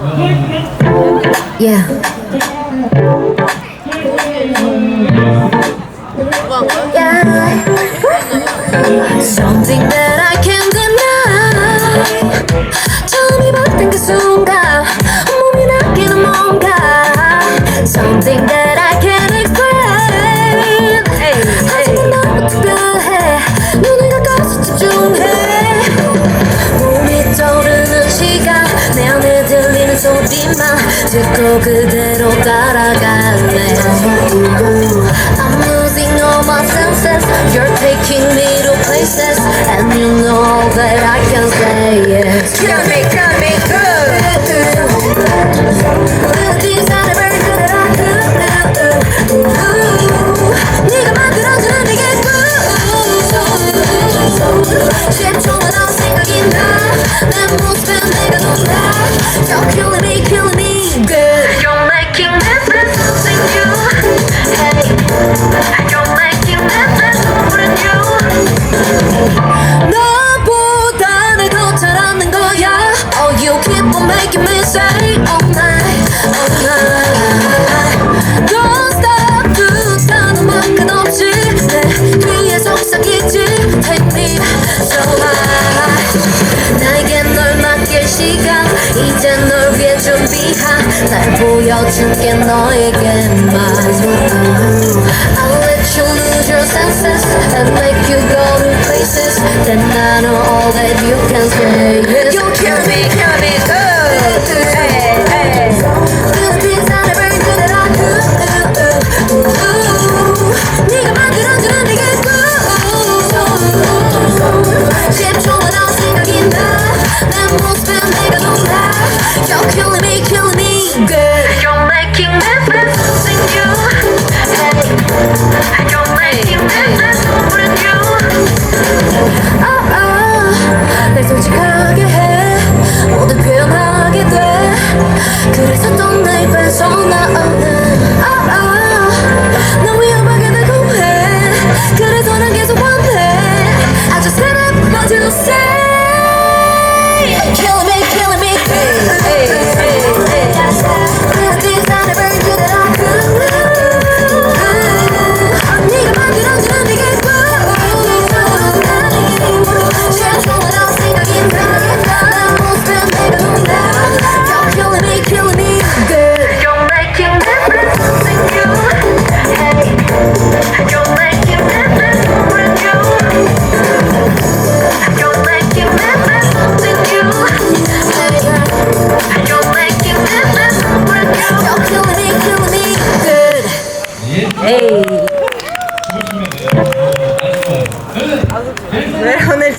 Yeah. Uh, yeah. Something that I can do. 소리만 듣고 그대로 따라갈래 I'm losing all my senses You're taking me to places And you know that I can say it. Kill me. go? 이제 널 위해 준비한 날 보여준 게 너에게 마요 I'll let you lose your senses And make you go to places Then I know all that you can say. 날 솔직하게 해. 모두 표현하게 돼. 그래서 또 나의 persona 는 알아. 난 위험하게 다고 해. 그래서 난 계속 Hey.